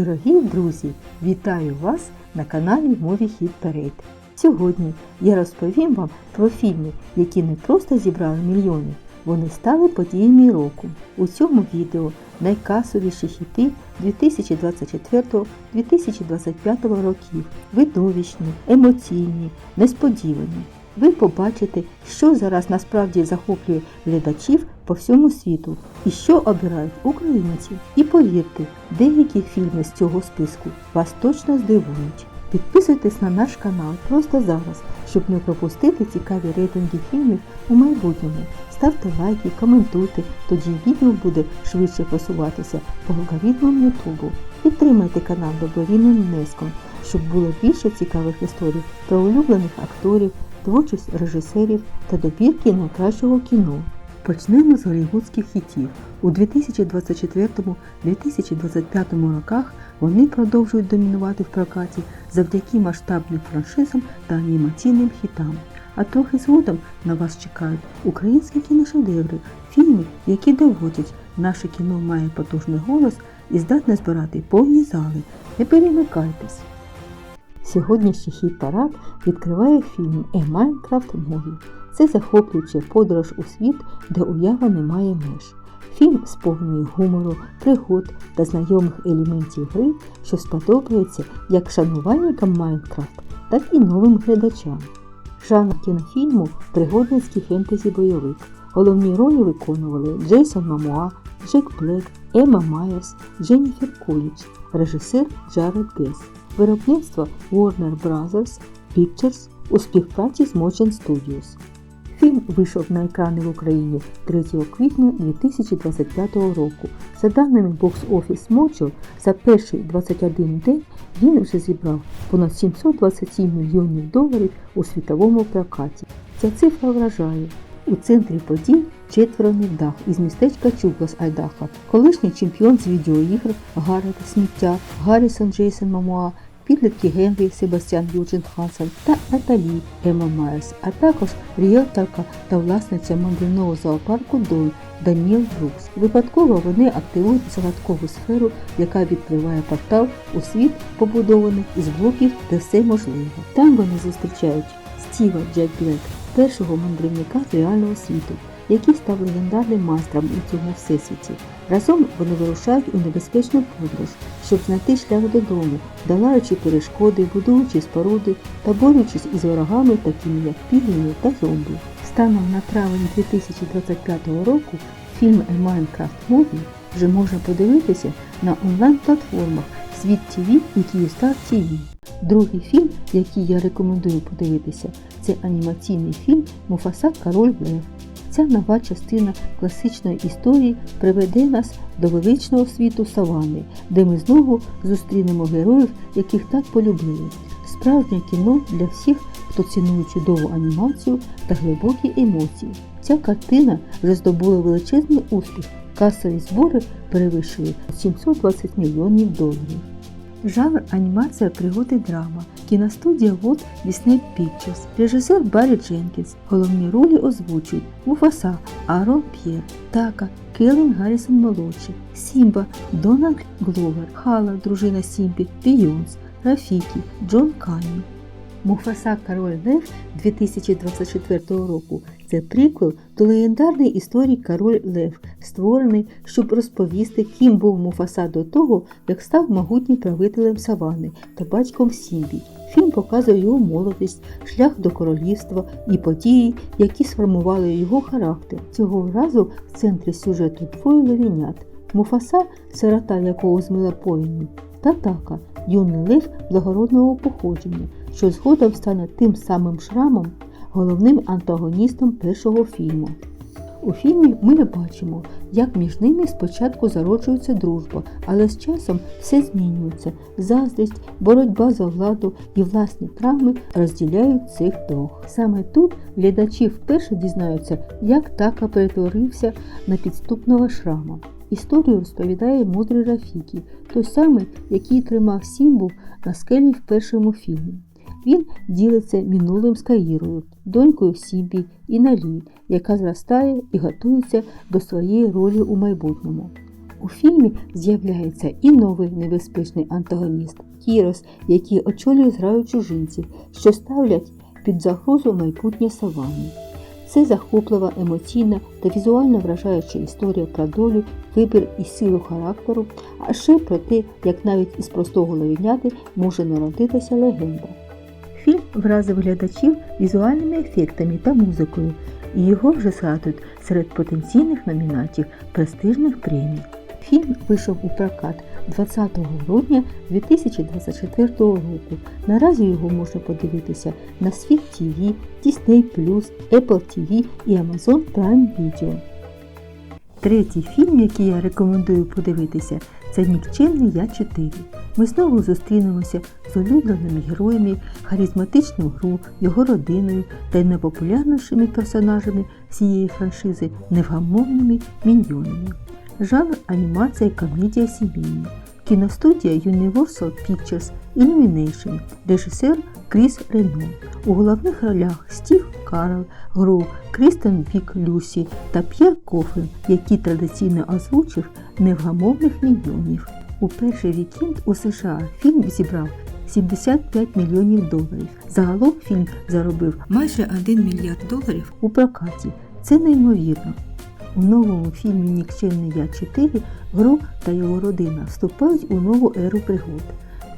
Дорогі друзі, вітаю вас на каналі Мові Хід Перед. Сьогодні я розповім вам про фільми, які не просто зібрали мільйони, вони стали подіями року. У цьому відео найкасовіші хіти 2024-2025 років, видовищні, емоційні, несподівані. Ви побачите, що зараз насправді захоплює глядачів по всьому світу і що обирають українці. І повірте, деякі фільми з цього списку вас точно здивують. Підписуйтесь на наш канал просто зараз, щоб не пропустити цікаві рейтинги фільмів у майбутньому. Ставте лайки, коментуйте, тоді відео буде швидше просуватися по алгоритмам Ютубу. Підтримайте канал добровільним внеском, щоб було більше цікавих історій про улюблених акторів, творчість режисерів та добірки найкращого кіно. Почнемо з голівудських хітів. У 2024-2025 роках вони продовжують домінувати в прокаті завдяки масштабним франшизам та анімаційним хітам. А трохи згодом на вас чекають українські кіношедеври, фільми, які доводять, наше кіно має потужний голос і здатне збирати повні зали. Не перемикайтесь! Сьогоднішній хіт парад відкриває фільм «A Minecraft Movie». Це захоплююча подорож у світ, де уява не має меж. Фільм сповнений гумору, пригод та знайомих елементів гри, що сподобається як шанувальникам Майнкрафт, так і новим глядачам. Жанр кінофільму пригодницький фентезі-бойовик. Головні ролі виконували Джейсон Мамуа, Джек Блек, Емма Майерс, Дженніфер Колідж, режисер Джаред Гес. Виробництво Warner Brothers Pictures у співпраці з Motion Studios. Фільм вийшов на екрани в Україні 3 квітня 2025 року. За даними Box Office Mojo, за перший 21 день він вже зібрав понад 727 мільйонів доларів у світовому прокаті. Ця цифра вражає. У центрі подій четверо невдах із містечка Чугас Айдаха, колишній чемпіон з відеоігр Гаррет Сміття, Гаррісон Джейсон Мамуа, підлітки Генрі Себастьян Юджин Хансен та Наталі Ема Майерс, а також ріелторка та власниця мандрівного зоопарку Дой Даніел Брукс. Випадково вони активують загадкову сферу, яка відкриває портал у світ, побудований із блоків, де все можливо. Там вони зустрічають Стіва Джек Блек, першого мандрівника з реального світу, який став легендарним майстром у цьому всесвіті. Разом вони вирушають у небезпечну подорож, щоб знайти шлях додому, долаючи перешкоди, будуючи споруди та борючись із ворогами, такими як пігліни та зомбі. Станом на травень 2025 року фільм Minecraft Movie» вже можна подивитися на онлайн-платформах Світ ТВ і Київстар ТВ. Другий фільм, який я рекомендую подивитися, це анімаційний фільм Муфаса Король Лев. Ця нова частина класичної історії приведе нас до величного світу савани, де ми знову зустрінемо героїв, яких так полюбили. Справжнє кіно для всіх, хто цінує чудову анімацію та глибокі емоції. Ця картина вже здобула величезний успіх. Касові збори перевищують 720 мільйонів доларів. Жанр анімація пригоди драма. Кіностудія Walt Disney Pictures. Режисер Баррі Дженкінс. Головні ролі озвучують Муфаса, Арон П'єр, Така, Келлен Гаррісон молодший, Сімба, Дональд Гловер, Хала, дружина Сімбі, Бійонс, Рафікі, Джон Канні. Муфаса Король Лев 2024 року це приквел до легендарної історії Король Лев, створений, щоб розповісти, ким був Муфаса до того, як став могутнім правителем Савани та батьком Сімбі. Фільм показує його молодість, шлях до королівства і події, які сформували його характер. Цього разу в центрі сюжету двоє левінят. Муфаса, сирота якого змила повінню, та така, юний лев благородного походження, що згодом стане тим самим шрамом, головним антагоністом першого фільму. У фільмі ми бачимо, як між ними спочатку зароджується дружба, але з часом все змінюється. Заздрість, боротьба за владу і власні травми розділяють цих двох. Саме тут глядачі вперше дізнаються, як така перетворився на підступного шрама. Історію розповідає мудрий Рафікі, той самий, який тримав Сімбу на скелі в першому фільмі. Він ділиться минулим з Каїрою, донькою Сімбі і Налі, яка зростає і готується до своєї ролі у майбутньому. У фільмі з'являється і новий небезпечний антагоніст Кірос, який очолює зграю чужинців, що ставлять під загрозу майбутнє саванни. Це захоплива, емоційна та візуально вражаюча історія про долю, вибір і силу характеру, а ще про те, як навіть із простого левіняти може народитися легенда. Фільм вразив глядачів візуальними ефектами та музикою, і його вже згадують серед потенційних номінантів престижних премій. Фільм вийшов у прокат 20 грудня 2024 року. Наразі його можна подивитися на Світ ТВ, Disney+, Apple TV і Amazon Prime Video. Третій фільм, який я рекомендую подивитися, це Нікчемний Я 4. Ми знову зустрінемося з улюбленими героями, харизматичним гру, його родиною та й найпопулярнішими персонажами всієї франшизи невгамовними міньйонами. Жанр анімація комедія сімейна. Кіностудія Universal Pictures Illumination, режисер Кріс Рено. У головних ролях Стів Карл, Гру, Крістен Вік Люсі та П'єр Кофен, який традиційно озвучив невгамовних мільйонів. У перший вікенд у США фільм зібрав 75 мільйонів доларів. Загалом фільм заробив майже 1 мільярд доларів у прокаті. Це неймовірно. У новому фільмі Нікчемний Я 4 Гру та його родина вступають у нову еру пригод.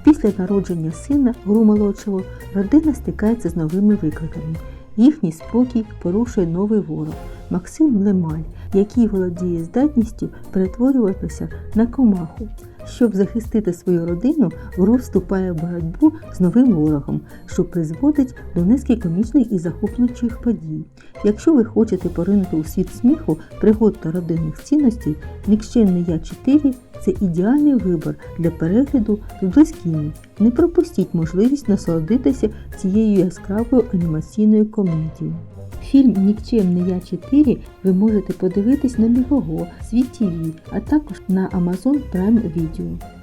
Після народження сина Гру молодшого родина стикається з новими викликами. Їхній спокій порушує новий ворог Максим Лемаль, який володіє здатністю перетворюватися на комаху. Щоб захистити свою родину, Гру вступає в боротьбу з новим ворогом, що призводить до низки комічних і захоплюючих подій. Якщо ви хочете поринути у світ сміху, пригод та родинних цінностей, Нікчемний Я 4 це ідеальний вибір для перегляду з близькими. Не пропустіть можливість насолодитися цією яскравою анімаційною комедією. Фільм Нікчемний Я 4 ви можете подивитись на Мігого, Світ ТВ, а також на Amazon Prime Video.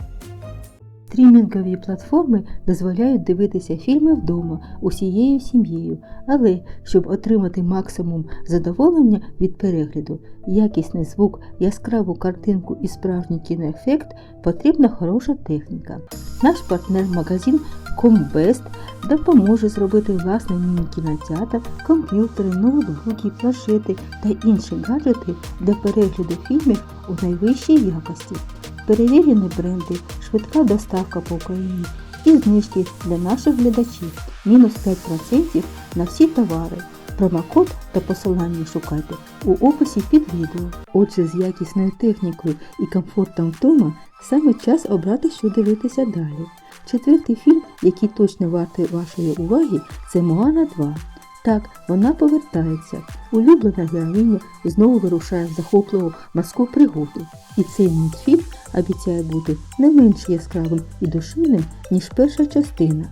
Стрімінгові платформи дозволяють дивитися фільми вдома усією сім'єю, але щоб отримати максимум задоволення від перегляду, якісний звук, яскраву картинку і справжній кіноефект, потрібна хороша техніка. Наш партнер-магазин Comбest допоможе зробити власний міні-кінотеатр, комп'ютери, ноутбуки, планшети та інші гаджети для перегляду фільмів у найвищій якості. Перевірені бренди, швидка доставка по Україні і знижки для наших глядачів мінус 5% на всі товари. Промокод та посилання шукайте у описі під відео. Отже, з якісною технікою і комфортом вдома саме час обрати, що дивитися далі. Четвертий фільм, який точно вартий вашої уваги, це Моана 2. Так, вона повертається. Улюблена героїня знову вирушає в захопливу морську пригоду. І цей мультфільм обіцяє бути не менш яскравим і душевним, ніж перша частина.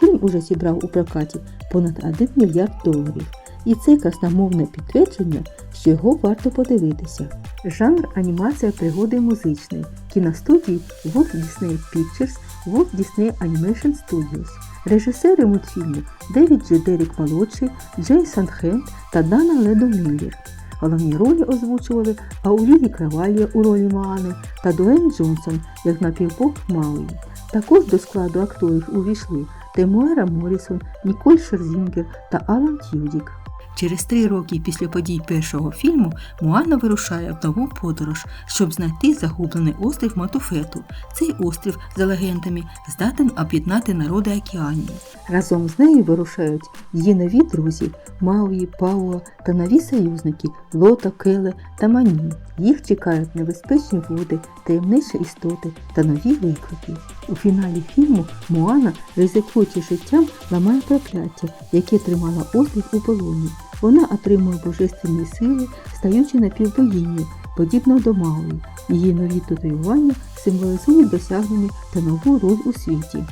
Фільм уже зібрав у прокаті понад 1 мільярд доларів. І це красномовне підтвердження, що його варто подивитися. Жанр анімація пригоди музичної, кіностудії Walt Disney Pictures, Walt Disney Animation Studios. Режисери мультфільму Девід Джі Дерік молодший, Джейсон Хенд та Дана Ледо Міллер. Головні ролі озвучували Аурілі Кравалія у ролі Маани та Дуен Джонсон як напівбог Мауї. Також до складу акторів увійшли Темуера Морісон, Ніколь Шерзінгер та Алан Тюдік. Через три роки після подій першого фільму Моана вирушає в нову подорож, щоб знайти загублений острів Матуфету. Цей острів, за легендами, здатен об'єднати народи океанії. Разом з нею вирушають її нові друзі Мауї, Пауа та нові союзники Лота, Келе та Мані. Їх чекають небезпечні води, таємничі істоти та нові виклики. У фіналі фільму Моана, ризикуючи життям, ламає прокляття, яке тримало острів у полоні. Вона отримує божественні сили, стаючи напівбогинею, подібно до Мауї. Її нові татуювання символізують досягнення та нову роль у світі.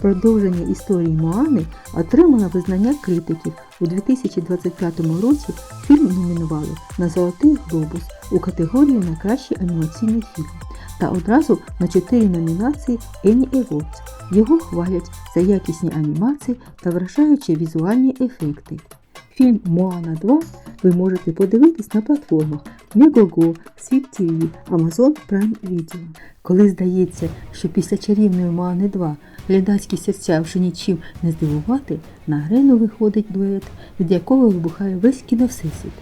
Продовження історії Моани отримало визнання критиків. У 2025 році фільм номінували на Золотий глобус у категорії Найкращий анімаційний фільм та одразу на 4 номінації Annie Awards. Його хвалять за якісні анімації та вражаючі візуальні ефекти. Фільм Моана 2 ви можете подивитись на платформах Мегого, Світ ТВ, Amazon Prime Video. Коли здається, що після чарівної Моани 2 глядацькі серця вже нічим не здивувати, на арену виходить дует, від якого вибухає весь кіновсесвіт.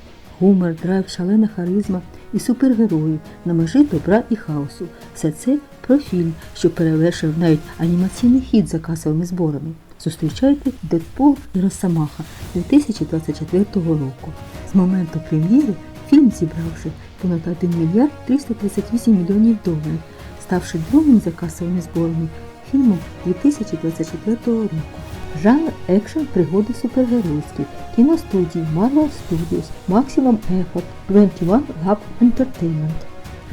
Гумор, драйв, шалена харизма і супергерої на межі добра і хаосу. Все це про фільм, що перевершив навіть анімаційний хід за касовими зборами. Зустрічайте Дедпул і Росомаха 2024 року. З моменту прем'єри фільм зібравши понад 1 мільярд 338 мільйонів доларів, ставши другим за касовими зборами фільмом 2024 року. Жанр екшен пригоди супергеройські, кіностудії Marvel Studios, Maximum Effort, 21 Lab Entertainment.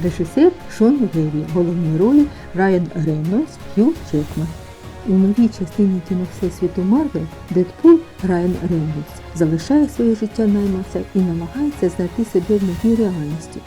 Режисер Шон Леві, головні ролі Райан Рейнольдс, Хью Джекман. У новій частині кіно Всесвіту Марвел Дедпул Райан Рейнольдс залишає своє життя найманця і намагається знайти себе в новій реальності.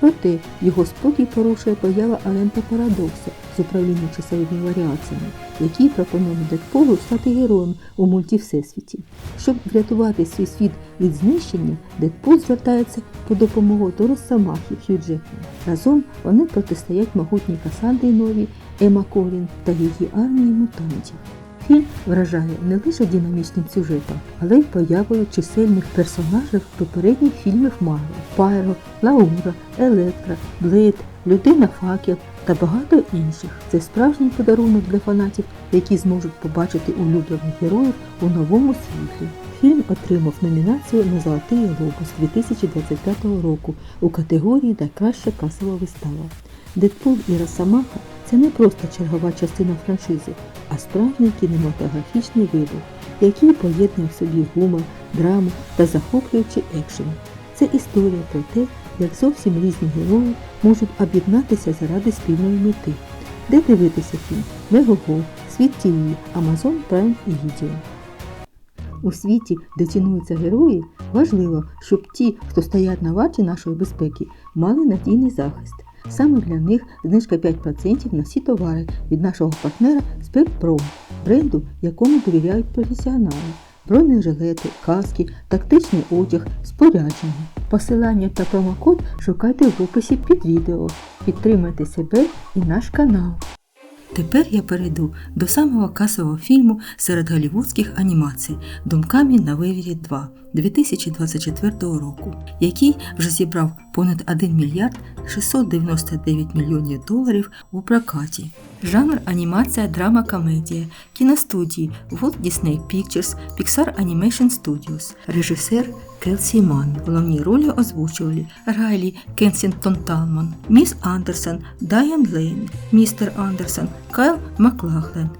Проте його спокій порушує поява агента Парадокса з управління часовими варіаціями, який пропонує Дедпулу стати героєм у мультівсесвіті. Щоб врятувати свій світ від знищення, Дедпул звертається по допомогу до Росомахи Хью Джекмана. Разом вони протистоять могутній Касандрі Нові, Ема Колін та її армії мутантів. Фільм вражає не лише динамічним сюжетом, але й появою чисельних персонажів попередніх фільмів Марвел Пайро, Лаура, Електра, Блейд, Людина Факел та багато інших. Це справжній подарунок для фанатів, які зможуть побачити улюблених героїв у новому світлі. Фільм отримав номінацію на Золотий Глобус 2025 року у категорії Найкраща касова вистава. Дедпул і Росомаха це не просто чергова частина франшизи, а справжній кінематографічний вибух, який поєднує в собі гумор, драму та захоплюючий екшен. Це історія про те, як зовсім різні герої можуть об'єднатися заради спільної мети. Де дивитися фільм? Мегого, Світ ТВ, Amazon Prime і Video. У світі, де цінуються герої, важливо, щоб ті, хто стоять на варті нашої безпеки, мали надійний захист. Саме для них знижка 5% на всі товари від нашого партнера Спецпром, бренду, якому довіряють професіонали. Бронежилети, каски, тактичний одяг, спорядження. Посилання та промокод шукайте в описі під відео. Підтримайте себе і наш канал. Тепер я перейду до самого касового фільму серед голівудських анімацій Думками на вивірі 2 2024 року, який вже зібрав понад 1 мільярд 699 мільйонів доларів у прокаті. Жанр анімація, драма, комедія, кіностудії Walt Disney Pictures, Pixar Animation Studios, режисер Келсі Ман. Головні ролі озвучували Райлі Кенсінгтон Талман, Міс Андерсон, Дайан Лейн, Містер Андерсон, Кайл Маклахлен.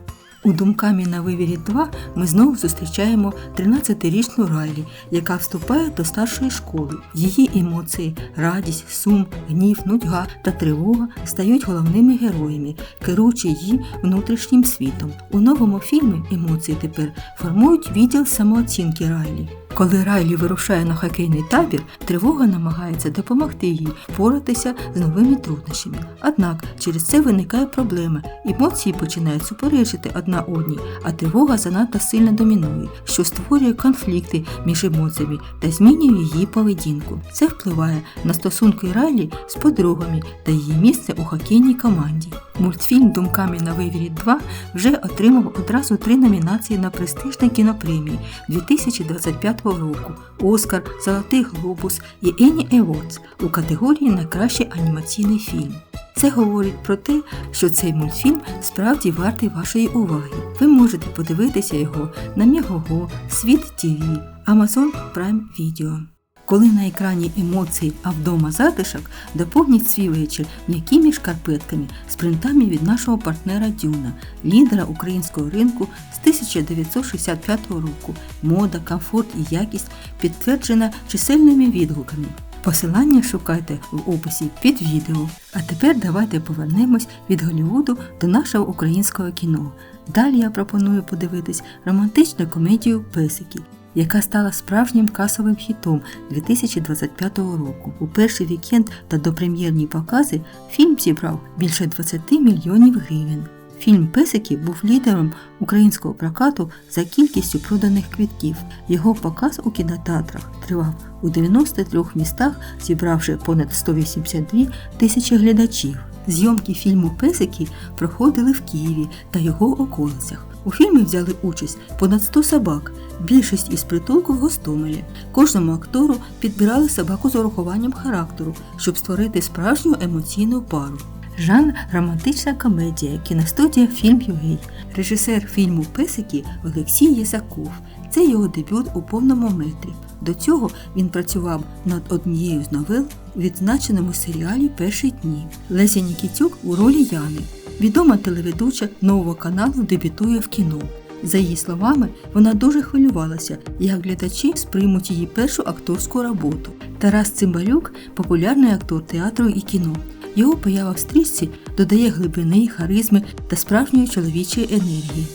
У думками на вивірі 2 ми знову зустрічаємо 13-річну Райлі, яка вступає до старшої школи. Її емоції, радість, сум, гнів, нудьга та тривога стають головними героями, керуючи її внутрішнім світом. У новому фільмі емоції тепер формують відділ самооцінки Райлі. Коли Райлі вирушає на хокейний табір, тривога намагається допомогти їй впоратися з новими труднощами. Однак через це виникає проблема, емоції починають суперечити одна одній, а тривога занадто сильно домінує, що створює конфлікти між емоціями та змінює її поведінку. Це впливає на стосунки Райлі з подругами та її місце у хокейній команді. Мультфільм Думками на вивірі 2 вже отримав одразу три номінації на престижні кінопремії 2025 року: Оскар, Золотий Глобус і Ені Еводс у категорії Найкращий анімаційний фільм. Це говорить про те, що цей мультфільм справді вартий вашої уваги. Ви можете подивитися його на Мігого, Світ ТВ, Amazon Prime Video. Коли на екрані емоції, а вдома затишок, доповніть свій вечір м'якими шкарпетками з принтами від нашого партнера Дюна, лідера українського ринку з 1965 року. Мода, комфорт і якість підтверджена чисельними відгуками. Посилання шукайте в описі під відео. А тепер давайте повернемось від Голлівуду до нашого українського кіно. Далі я пропоную подивитись романтичну комедію Песики яка стала справжнім касовим хітом 2025 року. У перший вікенд та допрем'єрні покази фільм зібрав більше 20 мільйонів гривень. Фільм Песики був лідером українського прокату за кількістю проданих квитків. Його показ у кінотеатрах тривав у 93 містах, зібравши понад 182 тисячі глядачів. Зйомки фільму Песики проходили в Києві та його околицях. У фільмі взяли участь понад 100 собак, більшість із притулку в Гостомелі. Кожному актору підбирали собаку з урахуванням характеру, щоб створити справжню емоційну пару. Жанр романтична комедія, кіностудія Фільм Югей. Режисер фільму Песики Олексій Єсаков. Це його дебют у повному метрі. До цього він працював над однією з новел у відзначеному серіалі Перші дні. Леся Нікітюк у ролі Яни. Відома телеведуча нового каналу дебютує в кіно. За її словами, вона дуже хвилювалася, як глядачі сприймуть її першу акторську роботу. Тарас Цимбалюк популярний актор театру і кіно. Його поява в стрічці додає глибини, харизми та справжньої чоловічої енергії.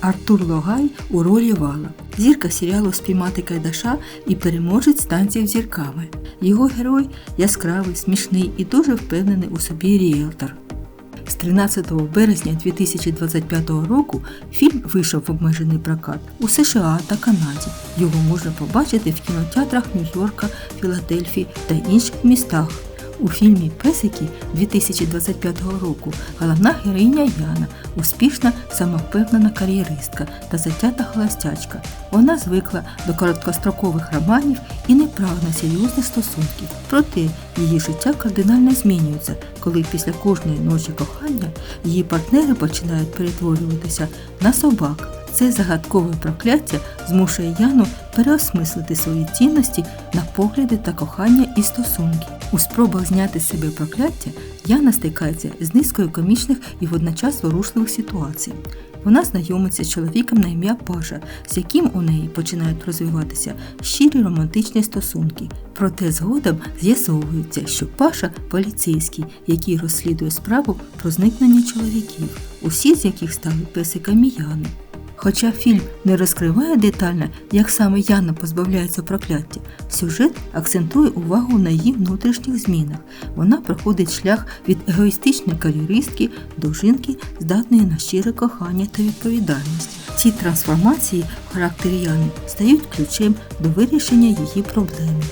Артур Логай у ролі вала, зірка серіалу Спіймати Кайдаша і переможець танців зірками. Його герой яскравий, смішний і дуже впевнений у собі ріелтор. З 13 березня 2025 року фільм вийшов в обмежений прокат у США та Канаді. Його можна побачити в кінотеатрах Нью-Йорка, Філадельфії та інших містах. У фільмі Песики 2025 року головна героїня Яна, успішна самовпевнена кар'єристка та затята холостячка. Вона звикла до короткострокових романів і не прагне серйозних стосунків. Проте її життя кардинально змінюється, коли після кожної ночі кохання її партнери починають перетворюватися на собак. Це загадкове прокляття змушує Яну переосмислити свої цінності на погляди та кохання і стосунки. У спробах зняти з себе прокляття Яна стикається з низкою комічних і водночас ворушливих ситуацій. Вона знайомиться з чоловіком на ім'я Паша, з яким у неї починають розвиватися щирі романтичні стосунки. Проте згодом з'ясовується, що Паша поліцейський, який розслідує справу про зникнення чоловіків, усі з яких стали песиками Яни. Хоча фільм не розкриває детально, як саме Яна позбавляється прокляття, сюжет акцентує увагу на її внутрішніх змінах. Вона проходить шлях від егоїстичної кар'єристки до жінки, здатної на щире кохання та відповідальність. Ці трансформації в характері Яни стають ключем до вирішення її проблеми.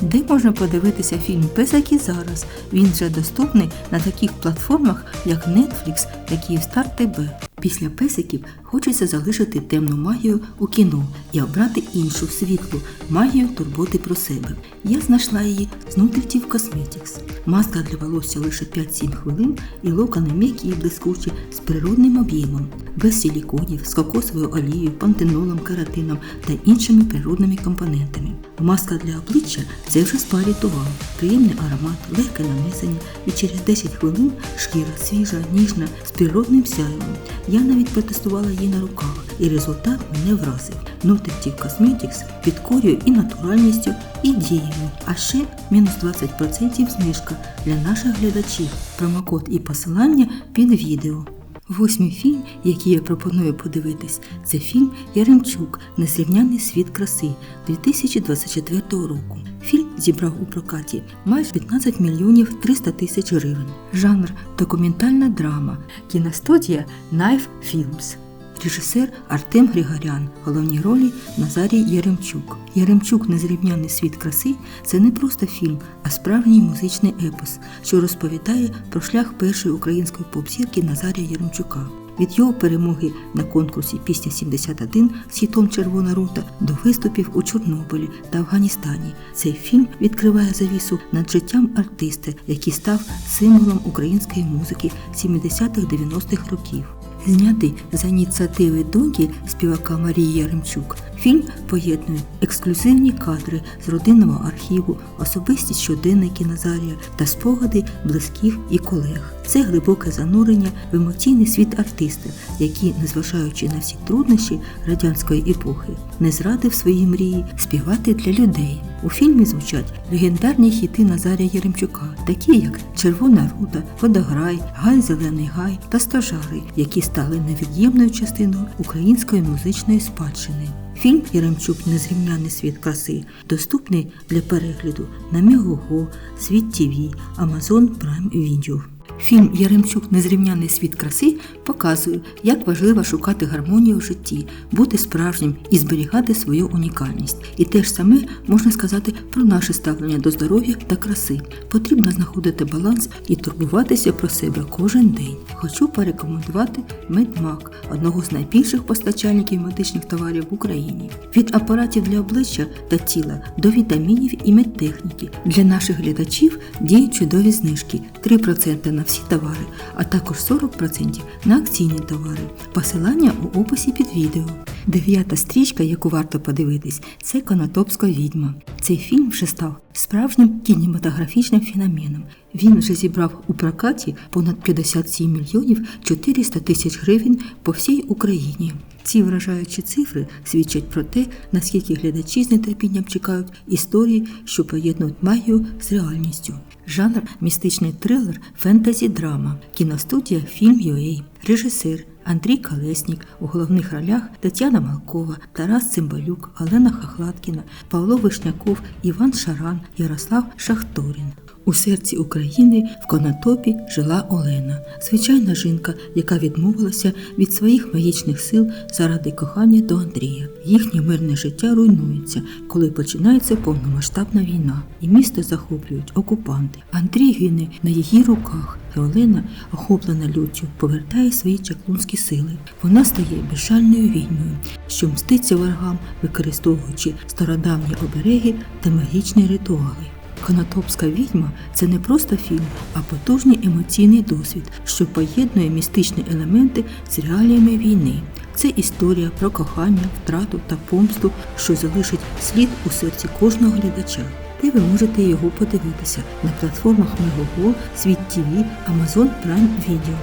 Де можна подивитися фільм Песаки зараз? Він вже доступний на таких платформах, як Netflix та Київстар ТБ. Після песиків хочеться залишити темну магію у кіно і обрати іншу світлу магію турботи про себе. Я знайшла її з Nutritive Cosmetics. Маска для волосся лише 5-7 хвилин і локони м'які і блискучі з природним об'ємом, без силіконів, з кокосовою олією, пантенолом, кератином та іншими природними компонентами. Маска для обличчя це вже спа ритуал, приємний аромат, легке нанесення і через 10 хвилин шкіра свіжа, ніжна, з природним сяйвом. Я навіть протестувала її на руках, і результат мене вразив. Nutritive Cosmetics підкорює і натуральністю, і дією. А ще мінус 20% знижка для наших глядачів. Промокод і посилання під відео. Восьмий фільм, який я пропоную подивитись, це фільм Яремчук Незрівняний світ краси 2024 року. Фільм зібрав у прокаті майже 15 мільйонів 300 тисяч гривень. Жанр документальна драма, кіностудія Knife Films. Режисер Артем Григорян, головні ролі Назарій Яремчук. Яремчук Незрівняний світ краси це не просто фільм, а справжній музичний епос, що розповідає про шлях першої української поп-зірки Назарія Яремчука. Від його перемоги на конкурсі Пісня 71 з хітом Червона рута до виступів у Чорнобилі та Афганістані. Цей фільм відкриває завісу над життям артиста, який став символом української музики 70-х-90-х років. Знятий за ініціативи доньки співака Марії Яремчук, фільм поєднує ексклюзивні кадри з родинного архіву, особисті щоденники Назарія та спогади близьких і колег. Це глибоке занурення в емоційний світ артиста, який, незважаючи на всі труднощі радянської епохи, не зрадив свої мрії співати для людей. У фільмі звучать легендарні хіти Назарія Яремчука, такі як Червона рута, Водограй, Гай Зелений Гай та Стожари, які стали невід'ємною частиною української музичної спадщини. Фільм Яремчук Незрівняний світ краси доступний для перегляду на Мігого, Світ ТВ, Amazon Prime Video. Фільм Яремчук Незрівняний світ краси показує, як важливо шукати гармонію в житті, бути справжнім і зберігати свою унікальність. І те ж саме можна сказати про наше ставлення до здоров'я та краси. Потрібно знаходити баланс і турбуватися про себе кожен день. Хочу порекомендувати Медмак, одного з найбільших постачальників медичних товарів в Україні. Від апаратів для обличчя та тіла до вітамінів і медтехніки. Для наших глядачів діють чудові знижки 3% на всі товари, а також 40% на акційні товари. Посилання у описі під відео. Дев'ята стрічка, яку варто подивитись, це Конотопська відьма. Цей фільм вже став справжнім кінематографічним феноменом. Він вже зібрав у прокаті понад 57 мільйонів 400 тисяч гривень по всій Україні. Ці вражаючі цифри свідчать про те, наскільки глядачі з нетерпінням чекають історії, що поєднують магію з реальністю. Жанр містичний трилер, фентезі-драма, кіностудія Фільм Юей, режисер Андрій Колеснік. У головних ролях Тетяна Малкова, Тарас Цимбалюк, Олена Хохладкіна, Павло Вишняков, Іван Шаран, Ярослав Шахторін. У серці України в Конотопі жила Олена, звичайна жінка, яка відмовилася від своїх магічних сил заради кохання до Андрія. Їхнє мирне життя руйнується, коли починається повномасштабна війна, і місто захоплюють окупанти. Андрій гине на її руках, і Олена, охоплена люттю, повертає свої чаклунські сили. Вона стає безжальною відьмою, що мститься ворогам, використовуючи стародавні обереги та магічні ритуали. Конотопська відьма це не просто фільм, а потужний емоційний досвід, що поєднує містичні елементи з реаліями війни. Це історія про кохання, втрату та помсту, що залишить слід у серці кожного глядача. Де ви можете його подивитися на платформах Мегого, Світ ТВ, Amazon Prime Video.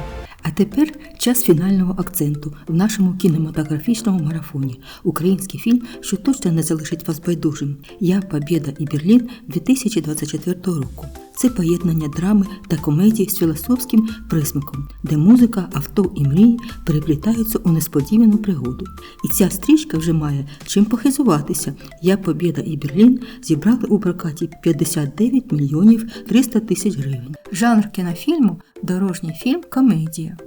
А тепер час фінального акценту в нашому кінематографічному марафоні. Український фільм, що точно не залишить вас байдужим. Я Побєда і Берлін 2024 року. Це поєднання драми та комедії з філософським присмаком, де музика, авто і мрії переплітаються у несподівану пригоду. І ця стрічка вже має чим похизуватися. Я Побєда і Берлін зібрали у прокаті 59 мільйонів 300 тисяч гривень. Жанр кінофільму дорожній фільм комедія.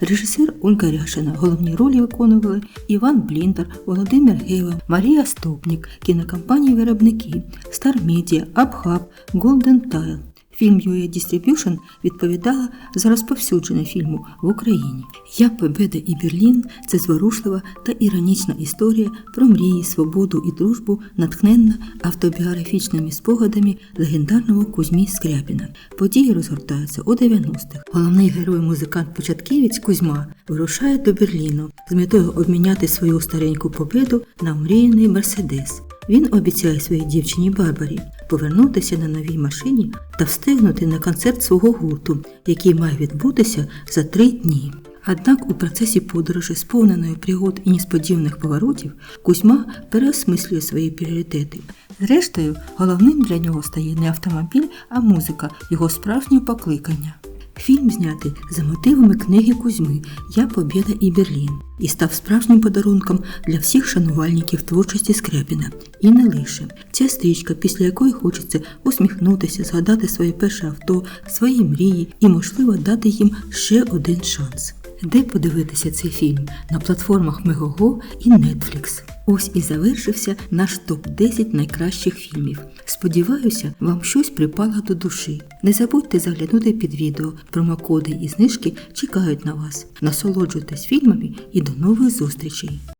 Режисер Ольга Ряшина, головні ролі виконували Іван Бліндар, Володимир Гева, Марія Стопнік, кінокомпанії Виробники, Стар Медіа, Абхаб, Голден Tile. Фільм Distribution відповідала за розповсюдження фільму в Україні. Я Победа і Берлін це зворушлива та іронічна історія про мрії, свободу і дружбу, натхненна автобіографічними спогадами легендарного Кузьмі Скрябіна. Події розгортаються у 90-х. Головний герой музикант початківець Кузьма вирушає до Берліну з метою обміняти свою стареньку победу на мріяний Мерседес. Він обіцяє своїй дівчині Барбарі повернутися на новій машині та встигнути на концерт свого гурту, який має відбутися за три дні. Однак у процесі подорожі, сповненої пригод і несподіваних поворотів, Кузьма переосмислює свої пріоритети. Зрештою, головним для нього стає не автомобіль, а музика, його справжнє покликання. Фільм знятий за мотивами книги Кузьми Я Побєда і Берлін і став справжнім подарунком для всіх шанувальників творчості Скрябіна. І не лише ця стрічка, після якої хочеться усміхнутися, згадати своє перше авто, свої мрії і, можливо, дати їм ще один шанс. Де подивитися цей фільм? На платформах Мегого і Netflix. Ось і завершився наш топ-10 найкращих фільмів. Сподіваюся, вам щось припало до душі. Не забудьте заглянути під відео. Промокоди і знижки чекають на вас. Насолоджуйтесь фільмами і до нових зустрічей!